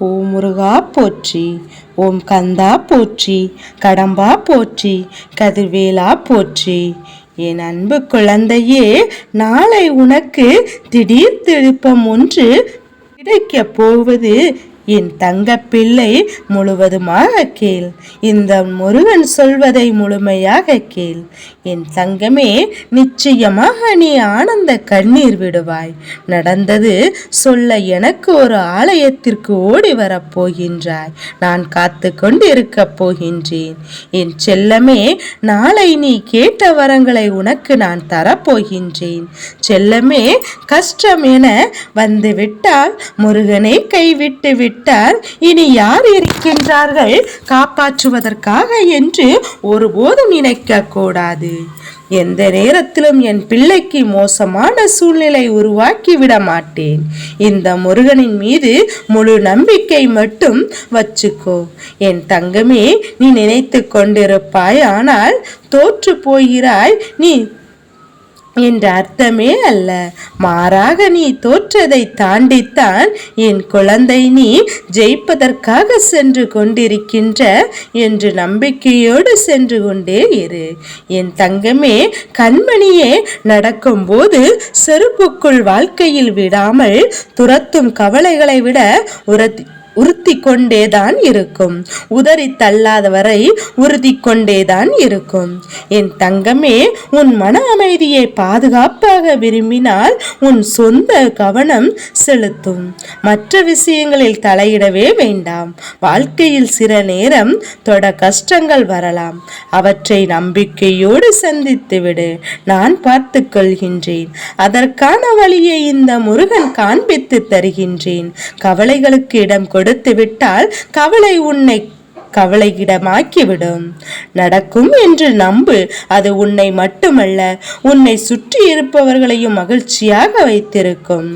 ஓம் முருகா போற்றி ஓம் கந்தா போற்றி கடம்பா போற்றி கதிர்வேலா போற்றி. என் அன்பு குழந்தையே நாளை உனக்கு திடீர் திருப்பம் ஒன்று கிடைக்கப் போவது என் தங்க பிள்ளை முழுவதுமாக கேள். இந்த முருகன் சொல்வதை முழுமையாக கேள். என் தங்கமே நிச்சயமாக நீ ஆனந்த கண்ணீர் விடுவாய். நடந்தது சொல்ல எனக்கு ஒரு ஆலயத்திற்கு ஓடி வரப் போகின்றாய். நான் காத்து கொண்டு இருக்கப் போகின்றேன். என் செல்லமே நாளை நீ கேட்ட வரங்களை உனக்கு நான் தரப்போகின்றேன் செல்லமே கஷ்டம் என வந்துவிட்டால் முருகனை கைவிட்டு விட்டால் இனி யார் இருக்கின்றார்கள்? காப்பாற்றுவதற்காக என்று ஒருபோதும் நினைக்க கூடாது எந்த நேரத்திலும் என் பிள்ளைக்கு மோசமான சூழ்நிலை உருவாக்கி விட மாட்டேன். இந்த முருகனின் மீது முழு நம்பிக்கை மட்டும் வச்சுக்கோ. என் தங்கமே நீ நினைத்து கொண்டிருப்பாய். ஆனால் தோற்று போகிறாய். நீ என்ற அர்த்தமே அல்ல. மாறாக நீ தோற்றதை தாண்டித்தான் என் குழந்தை நீ ஜெயிப்பதற்காக சென்று கொண்டிருக்கின்ற என்று நம்பிக்கையோடு சென்று கொண்டே இரு. என் தங்கமே கண்மணியே நடக்கும்போது செருப்புக்குள் வாழ்க்கையில் விடாமல் துரத்தும் கவலைகளை விட உரத்தி உறுத்தி கொண்டேதான் இருக்கும். உதறி தள்ளாத வரை உறுதி கொண்டேதான் இருக்கும். என் தங்கமே உன் மன அமைதியை பாதுகாப்பாக விரும்பினால் உன் சொந்த கவனம் செலுத்தும். மற்ற விஷயங்களில் தலையிடவே வேண்டாம். வாழ்க்கையில் சில நேரம் தொட கஷ்டங்கள் வரலாம். அவற்றை நம்பிக்கையோடு சந்தித்து விடு நான் பார்த்து கொள்கின்றேன். அதற்கான வழியை இந்த முருகன் காண்பித்து தருகின்றேன். கவலைகளுக்கு இடம் கொடு. கொடுத்து விட்டால் கவலை உன்னை கவலையிடமாக்கிவிடும். நடக்கும் என்று நம்பு அது உன்னை மட்டுமல்ல உன்னை சுற்றி இருப்பவர்களையும் மகிழ்ச்சியாக வைத்திருக்கும்.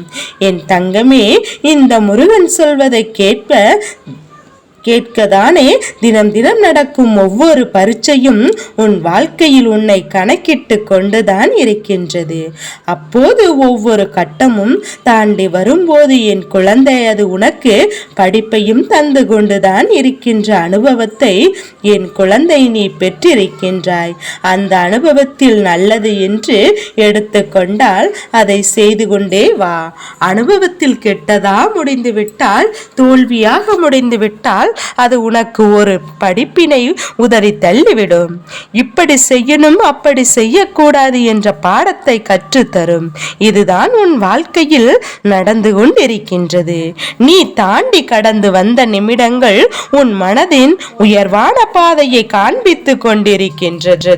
என் தங்கமே இந்த முருகன் சொல்வதை கேட்ப கேட்கதானே? தினம் தினம் நடக்கும் ஒவ்வொரு பரீட்சையும் உன் வாழ்க்கையில் உன்னை கணக்கிட்டு கொண்டுதான் இருக்கின்றது. அப்போது ஒவ்வொரு கட்டமும் தாண்டி வரும்போது என் குழந்தை அது உனக்கு படிப்பையும் தந்து கொண்டுதான் இருக்கின்ற அனுபவத்தை என் குழந்தை நீ பெற்றிருக்கின்றாய். அந்த அனுபவத்தில் நல்லது என்று எடுத்துக்கொண்டால் அதை செய்து கொண்டே வா. அனுபவத்தில் கெட்டதா முடிந்துவிட்டால் தோல்வியாக முடிந்துவிட்டால் அது உனக்கு ஒரு படிப்பினை உதறி தள்ளிவிடும். இப்படி செய்யணும் அப்படி செய்யக்கூடாது என்ற பாடத்தை கற்றுத்தரும். இதுதான் உன் வாழ்க்கையில் நடந்து கொண்டிருக்கின்றது. நீ தாண்டி கடந்து வந்த நிமிடங்கள் உன் மனதின் உயர்வான பாதையை காண்பித்து கொண்டிருக்கின்றது.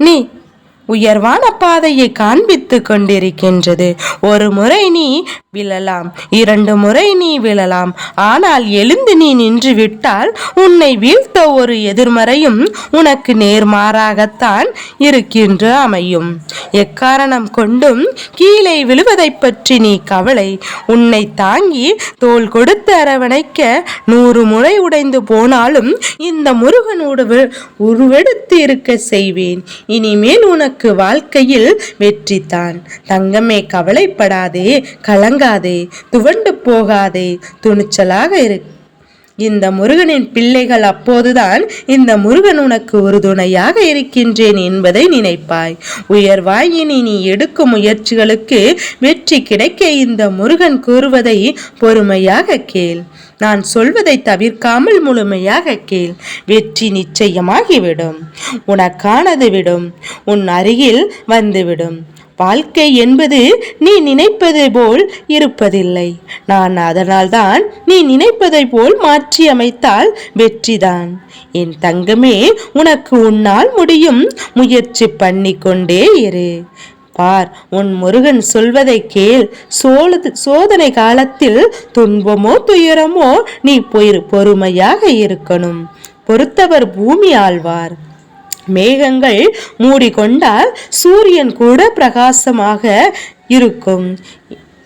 நீ உயர்வான பாதையை காண்பித்து கொண்டிருக்கின்றது. ஒரு முறை நீ விழலாம் இரண்டு முறை நீ விழலாம். ஆனால் எழுந்து நீ நின்று விட்டால் உன்னை வீழ்த்த ஒரு எதிர்மறையும் உனக்கு நேர்மாறாகத்தான் இருக்கின்ற அமையும். எக்காரணம் கொண்டும் கீழே விழுவதை பற்றி நீ கவலை. உன்னை தாங்கி தோல் கொடுத்து அரவணைக்க நூறு முறை உடைந்து போனாலும் இந்த முருகனோடு உருவெடுத்து இருக்க செய்வேன். இனிமேல் உனக்கு உனக்கு வாழ்க்கையில் வெற்றி தான். தங்கமே கவலைப்படாதே கலங்காதே துவண்டு போகாதே துணிச்சலாக இரு இந்த முருகனின் பிள்ளைகள் அப்போதுதான் இந்த முருகன் உனக்கு ஒரு துணையாக இருக்கின்றேன் என்பதை நினைப்பாய். உயர்வாயினி நீ எடுக்கும் முயற்சிகளுக்கு வெற்றி கிடைக்க இந்த முருகன் கூறுவதை பொறுமையாக கேள். நான் சொல்வதை தவிர்க்காமல் முழுமையாக கேள். வெற்றி நிச்சயமாகிவிடும். உனக்கானது விடும். உன் அருகில் வந்துவிடும். வாழ்க்கை என்பது நீ நினைப்பதை போல் இருப்பதில்லை. நான் அதனால்தான் நீ நினைப்பதை போல் மாற்றி அமைத்தால் வெற்றிதான். என் தங்கமே உனக்கு உன்னால் முடியும். முயற்சி பண்ணிக்கொண்டே இரு. பார் உன் முருகன் சொல்வதை கேள். சோழது சோதனை காலத்தில் துன்பமோ துயரமோ நீ பொறுமையாக இருக்கணும். பொறுத்தவர் பூமி ஆழ்வார். மேகங்கள் மூடிக்கொண்டால் சூரியன் கூட பிரகாசமாக இருக்கும்.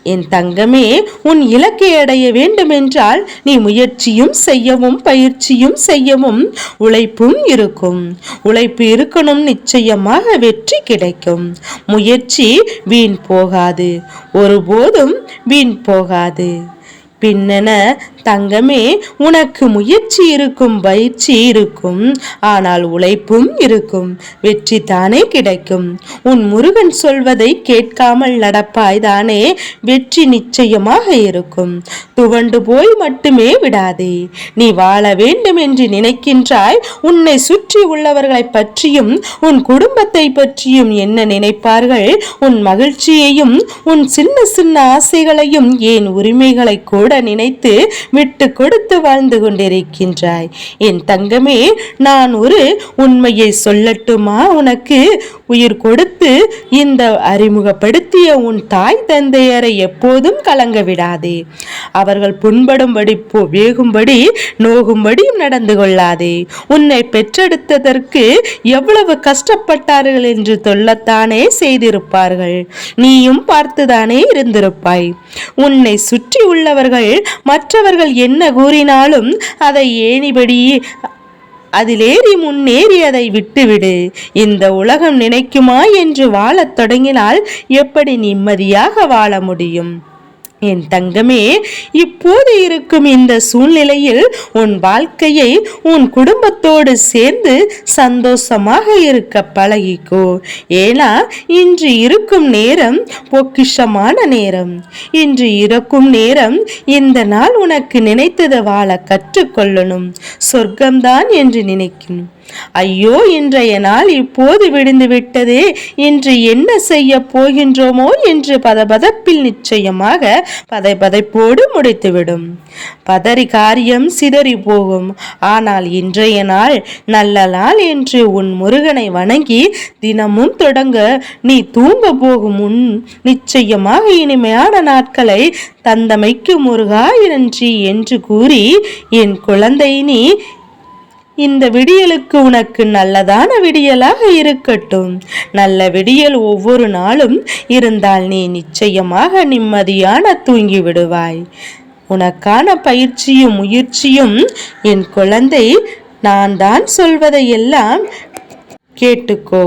என் தங்கமே உன் இலக்கை அடைய வேண்டுமென்றால் நீ முயற்சியும் செய்யவும் பயிற்சியும் செய்யவும் உழைப்பும் இருக்கும். உழைப்பு இருக்கணும் நிச்சயமாக வெற்றி கிடைக்கும். முயற்சி வீண் போகாது. ஒருபோதும் வீண் போகாது. பின்னென தங்கமே உனக்கு முயற்சி இருக்கும் பயிற்சி இருக்கும். ஆனால் உழைப்பும் இருக்கும். வெற்றி தானே கிடைக்கும். உன் முருகன் சொல்வதை கேட்காமல் நடப்பாய் தானே. வெற்றி நிச்சயமாக இருக்கும். துவண்டு போய் மட்டுமே விடாதே. நீ வாழ வேண்டும் என்று நினைக்கின்றாய். உன்னை சுற்றி உள்ளவர்களை பற்றியும் உன் குடும்பத்தை பற்றியும் என்ன நினைப்பார்கள்? உன் மகிழ்ச்சியையும் உன் சின்ன சின்ன ஆசைகளையும் ஏன் உரிமைகளை கூட நினைத்து விட்டு கொடுத்து வாழ்ந்து கொண்டிருக்கின்றாய். என் தங்கமே நான் ஒரு உண்மையை சொல்லட்டுமா உனக்கு? உயிர் கொடுத்து இந்த அறிமுகப்படுத்திய உன் தாய் தந்தையரை எப்போதும் கலங்க விடாதே. அவர்கள் புண்படும்படி வேகும்படி நோகும்படியும் நடந்து கொள்ளாதே. உன்னை பெற்றெடுத்ததற்கு எவ்வளவு கஷ்டப்பட்டார்கள் என்று சொல்லத்தானே செய்திருப்பார்கள். நீயும் பார்த்துதானே இருந்திருப்பாய். உன்னை சுற்றி உள்ளவர்கள் மற்றவர்கள் என்ன கூறினாலும் அதை ஏனிபடி அதிலேறி முன்னேறி அதை விட்டுவிடு. இந்த உலகம் நினைக்குமா என்று வாழத் தொடங்கினால் எப்படி நிம்மதியாக வாழ முடியும்? என் தங்கமே இப்போது இருக்கும் இந்த சூழ்நிலையில் உன் வாழ்க்கையை உன் குடும்பத்தோடு சேர்ந்து சந்தோஷமாக இருக்க பழகிக்கோ. ஏன்னா இன்று இருக்கும் நேரம் பொக்கிஷமான நேரம். இன்று இருக்கும் நேரம் இந்த நாள் உனக்கு நினைத்தது வாழ கற்றுக்கொள்ளணும். சொர்க்கம்தான் என்று நினைக்கணும். ஐயோ இன்றைய நாள் இப்போது விடிந்து விட்டதே. இன்று என்ன செய்ய போகின்றோமோ என்று பதபதப்பில் நிச்சயமாக பதைபதைப்போடு முடித்துவிடும். பதறி காரியம் சிதறி போகும். ஆனால் இன்றைய நாள் நல்ல நாள் என்று உன் முருகனை வணங்கி தினமும் தொடங்க நீ தூங்க போகும் முன் நிச்சயமாக இனிமையான நாட்களை தந்தமைக்கு முருகா நன்றி என்று கூறி என் குழந்தை நீ இந்த விடியலுக்கு உனக்கு நல்லதான விடியலாக இருக்கட்டும். நல்ல விடியல் ஒவ்வொரு நாளும் இருந்தால் நீ நிச்சயமாக நிம்மதியான தூங்கி விடுவாய். உனக்கான பயிற்சியும் முயற்சியும் என் குழந்தை நான் தான் சொல்வதை எல்லாம் கேட்டுக்கோ.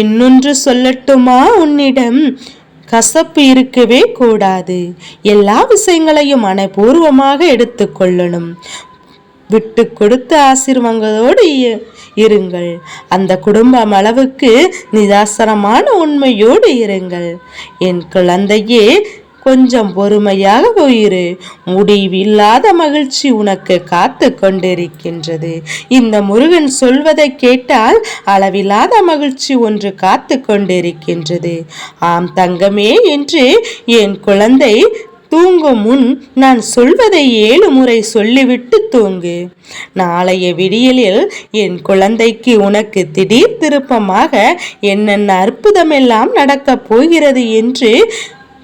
இன்னொன்று சொல்லட்டுமா உன்னிடம்? கசப்பு இருக்கவே கூடாது. எல்லா விஷயங்களையும் மனப்பூர்வமாக எடுத்துக்கொள்ளணும். விட்டு கொடுத்து ஆசீர்வாதங்களோடு இருங்கள். அந்த குடும்பம் அளவுக்கு நிதாசனமான உண்மையோடு இருங்கள். என் குழந்தையே கொஞ்சம் பொறுமையாக போயிரு. முடிவில்லாத மகிழ்ச்சி உனக்கு காத்து கொண்டிருக்கின்றது. இந்த முருகன் சொல்வதை கேட்டால் அளவில்லாத மகிழ்ச்சி ஒன்று காத்து கொண்டிருக்கின்றது. ஆம் தங்கமே என்று என் குழந்தை தூங்கும் முன் நான் சொல்வதை ஏழு முறை சொல்லிவிட்டு தூங்கு. நாளைய விடியலில் என் குழந்தைக்கு உனக்கு திடீர் திருப்பமாக என்னென்ன அற்புதமெல்லாம் நடக்கப் போகிறது என்று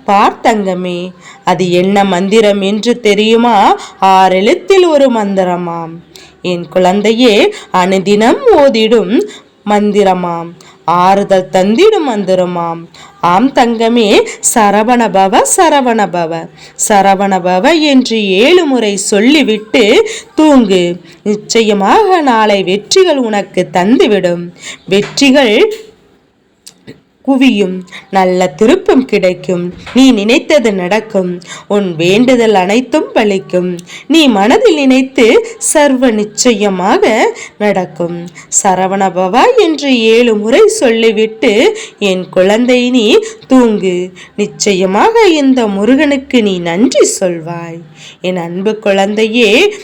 பார்த்தங்கமே அது என்ன மந்திரம் என்று தெரியுமா? ஆறெழுத்தில் ஒரு மந்திரமாம். என் குழந்தையே அனுதினம் ஓதிடும் மந்திரமாம். ஆறுதல் தந்திடும் மந்திரமாம். ஆம் தங்கமே சரவணபவ சரவணபவ. சரவணபவ என்று ஏழு முறை சொல்லிவிட்டு தூங்கு. நிச்சயமாக நாளை வெற்றிகள் உனக்கு தந்துவிடும். வெற்றிகள் குவியும். நல்ல திருப்பம் கிடைக்கும். நீ நினைத்தது நடக்கும். உன் வேண்டுதல் அனைத்தும் பலிக்கும். நீ மனதில் நினைத்து சர்வ நிச்சயமாக நடக்கும். சரவணபவா என்று ஏழு முறை சொல்லிவிட்டு என் குழந்தை நீ தூங்கு. நிச்சயமாக இந்த முருகனுக்கு நீ நன்றி சொல்வாய். என் அன்பு குழந்தையே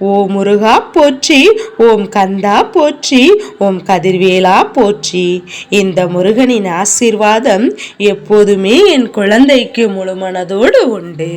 ஓ முருகா போற்றி ஓம் கந்தா போற்றி ஓம் கதிர்வேலா போற்றி. இந்த முருகனின் ஆசீர்வாதம் எப்போதுமே என் குழந்தைக்கு முழுமனதோடு உண்டு.